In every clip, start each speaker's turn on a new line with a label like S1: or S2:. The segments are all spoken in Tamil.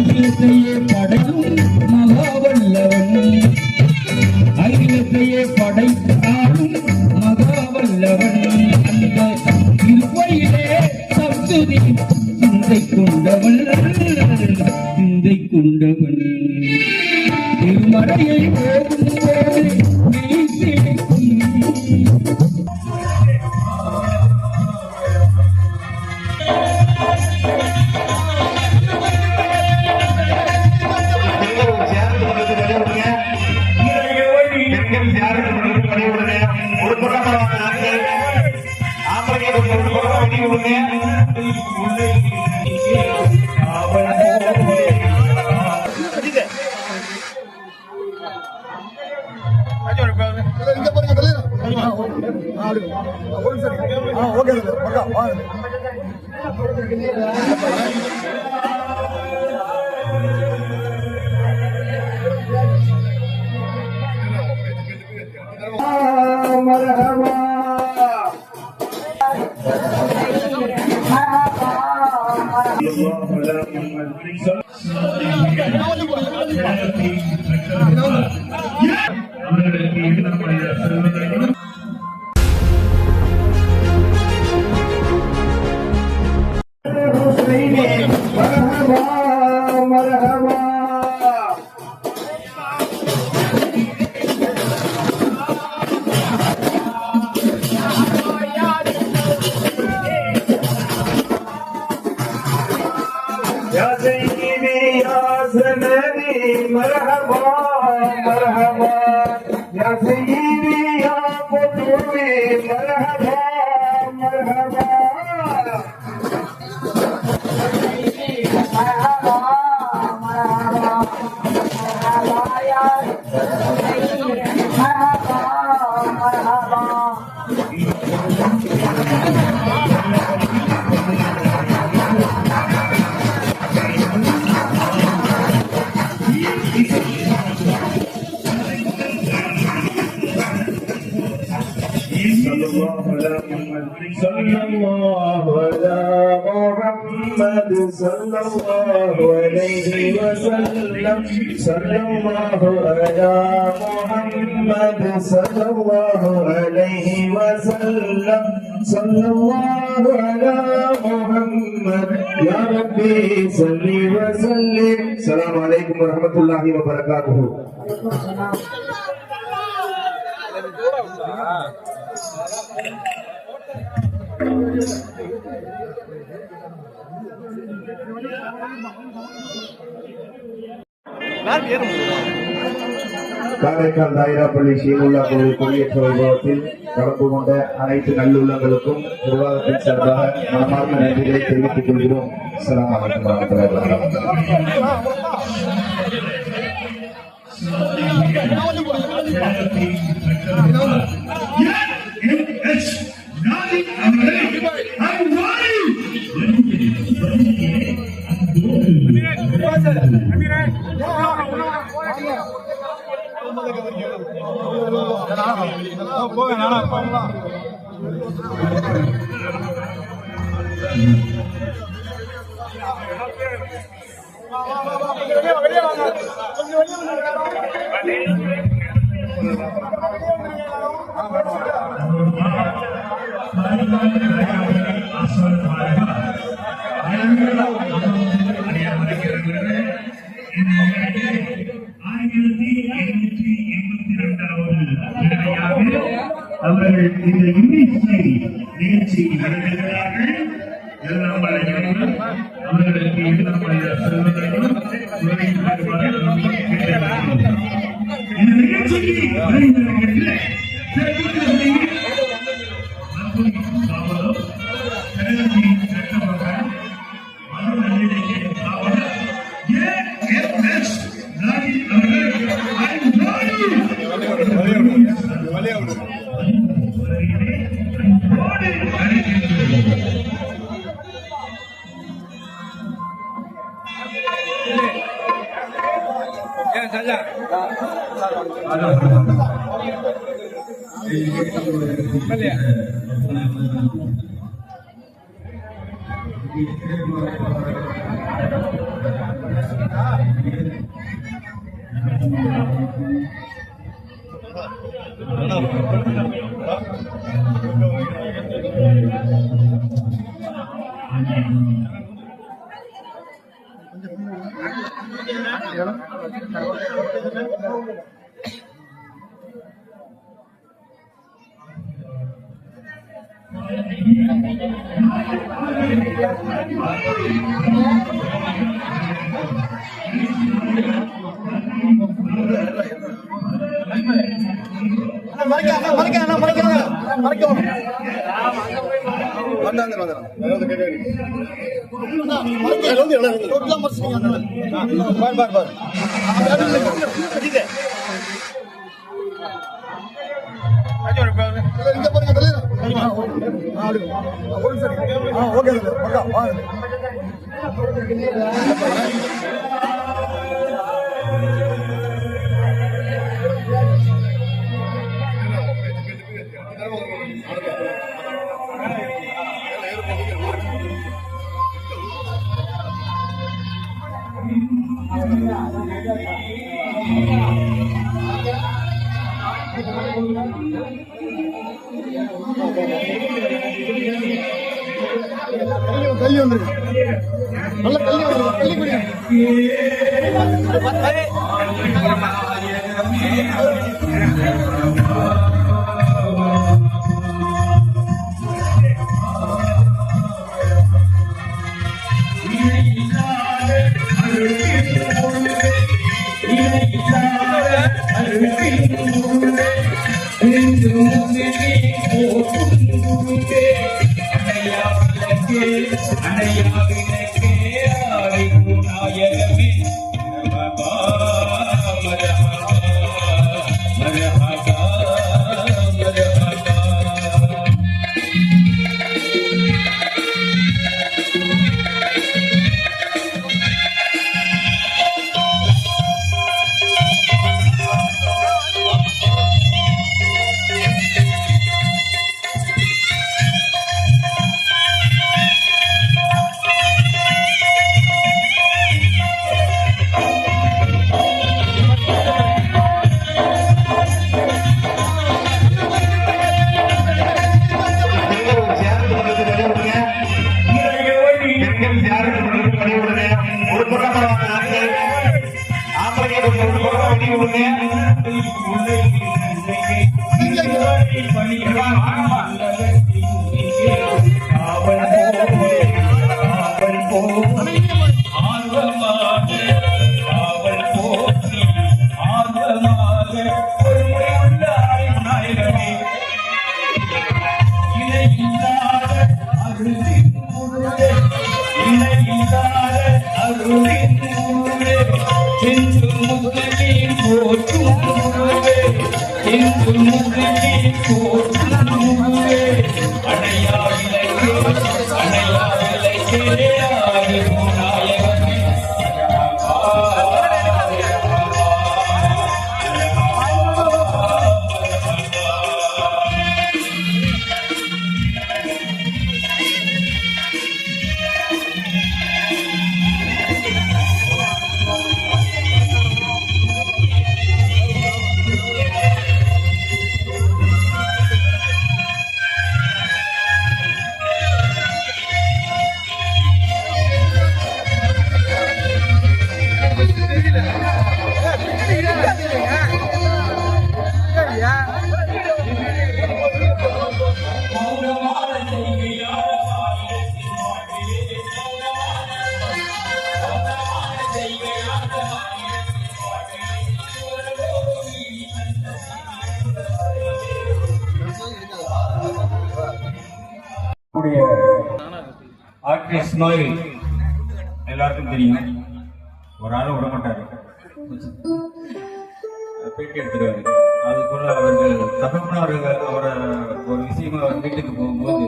S1: அகிலத்தையே படைக்கும்
S2: அவர்களுக்கு مرحبا مرحبا. يا سيدي يا قطبي مرحبا. صلى الله على محمد صلى الله عليه وسلم. صلى الله على محمد صلى الله عليه وسلم. صلى الله على محمد. يا ربي صل وسلم. السلام عليكم ورحمة الله وبركاته. காரைக்கால் தாயிராப்பள்ளி சீமுல்லா கோவில் கொடியேற்ற வைபவத்தில் கலந்து கொண்ட அனைத்து நல்லுள்ளங்களுக்கும் நிர்வாகத்தின் சார்பாக மனமார்ந்த நன்றிகளை தெரிவித்துக் கொள்கிறோம். அஸ்ஸலாமு அலைக்கும்
S3: Gracias. Gracias. பாரு, பாரு, பாரு. Okay, okay. பக்கா, வாங்க.
S2: ஒரு Thank
S1: you. ஆர்டிஸ்ட் நோய் எல்லாருக்கும் தெரியும். ஒரு ஆளும் விட மாட்டாரு. பேட்டி எடுத்துருவாரு. அதுக்குள்ள அவர்கள் தகப்பனார் அவரை ஒரு விஷயமா வீட்டுக்கு போகும்போது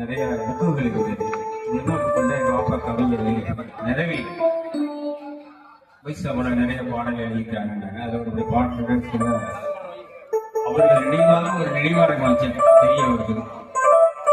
S1: நிறைய புக்குகள் இருக்குது. என்ன புக்குன்னா எங்கள் அப்பா கவிஞர் நிறவி வைசாவோட நிறைய பாடல்கள் எழுதிக்கிறாங்க அதோட பாட்டு அவர்கள் நினைவாக ஒரு நினைவாரம் வச்சு தெரிய வருது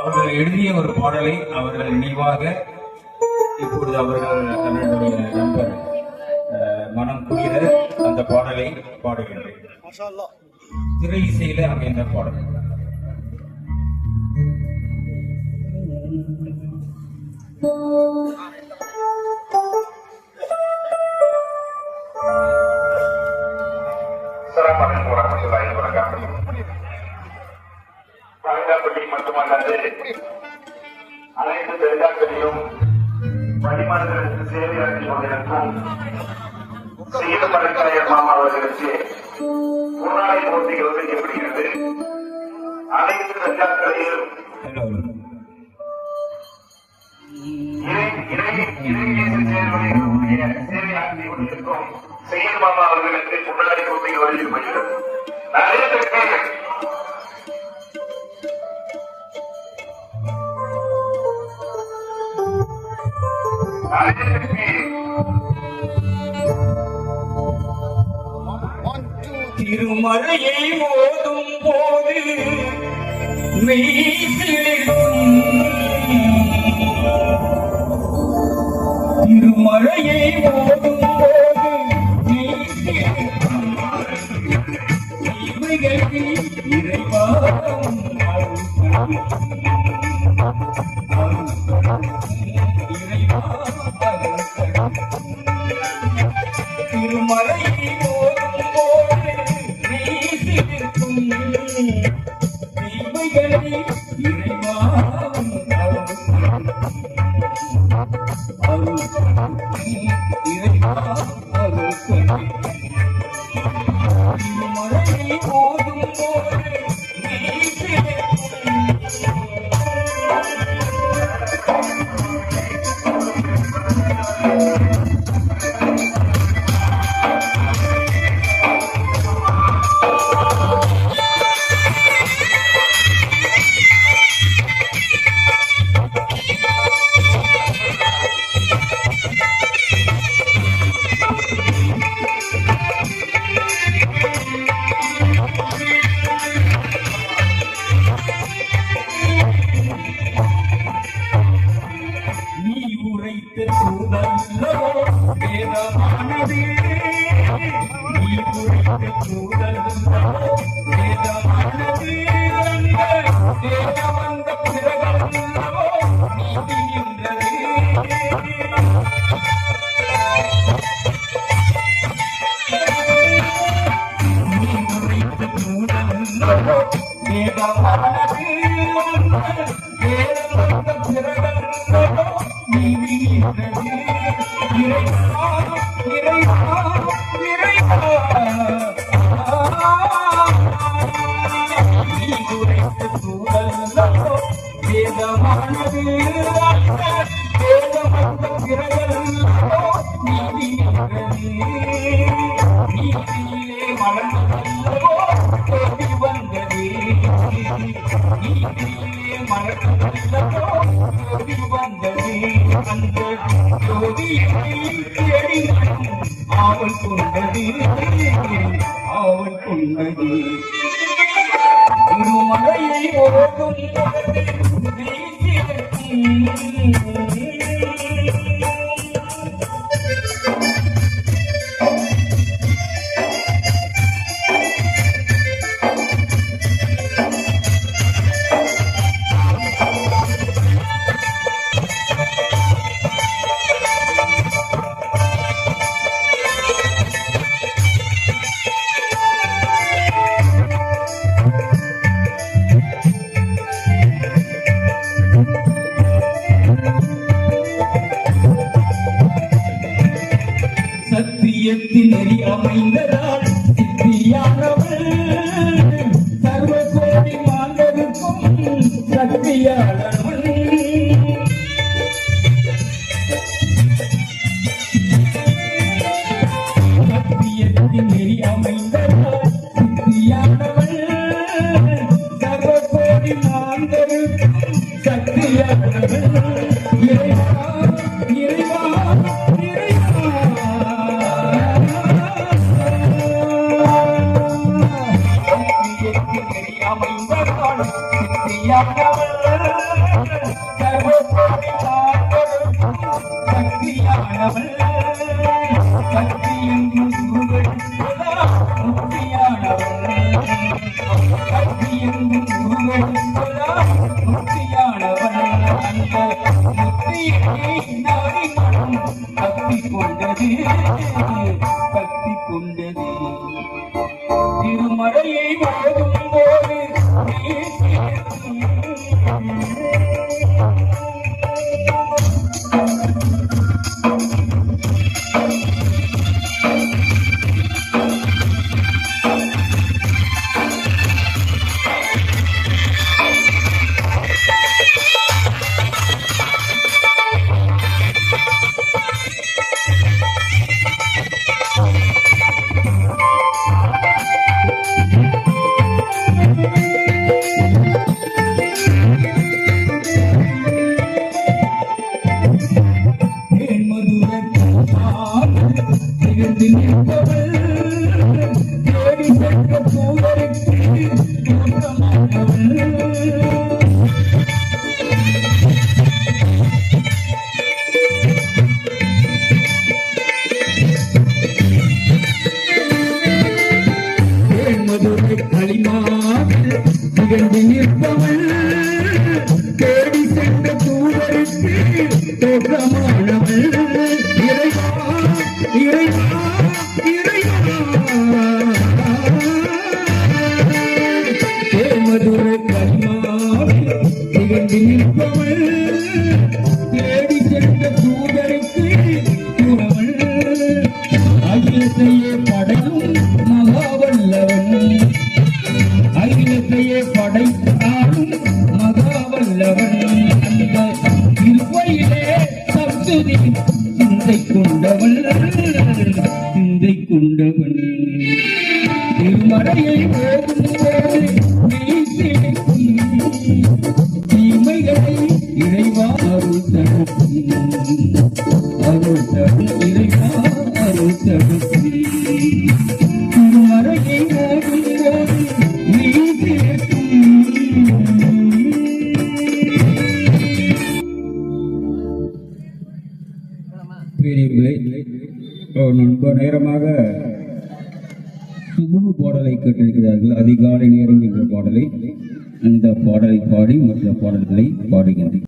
S1: அவர்கள் எழுதிய ஒரு பாடலை அவர்கள் நினைவாக இப்பொழுது அவர்கள் தன்னுடைய நண்பர் மனம் குளிர அந்த பாடலை பாடுகின்றேன் திரை இசையில அமைந்த பாடல்.
S4: Thank. மட்டுமல்லாது அனைத்து பெருங்காப்பட்டியும் வழிமாடுகளுக்கு சேவையாற்றி கொண்டிருக்கும் சீன பழக்கரையர் மாமா அவர்களுக்கு முன்னாடி போட்டிகள் எப்படிங்கிறது அனைத்து பெருங்காக்களையும் இறை சேவையாற்றி கொண்டிருக்கும் செயல் மாமா அவர்களுக்கு முன்னாடி போட்டிகள் வழங்கப்படுகிறது நிறைய
S1: திருமலையை ஓதும் போது மெய்சிலிடும் திருமலையை ஓதும் போது மெய்சிலிடும் இவைகளுக்கு அருள் திருமலையை ஓதும் போது வீசிருக்கும் தீமைகளை இறைவாம் திருமலையை ஓதும் போது ஆவல் கொண்டது கொண்டது திருமலையை ஆனவர் கல்வி என்றும் குருவழி முக்தியானவர் கல்வி என்றும் குருவழி முக்தியானவர் அந்த oh you. நிற்பவள் அருள் இறைவா அருள் நீ கேட்கும் பெரியவர்களே ரொம்ப நேரமாக சுபுகு பாடலை கேட்டிருக்கிறார்கள் அதிகாலை நேரம் என்ற பாடலை அந்த பாடலை பாடி மற்ற பாடல்களை பாடுகின்றேன்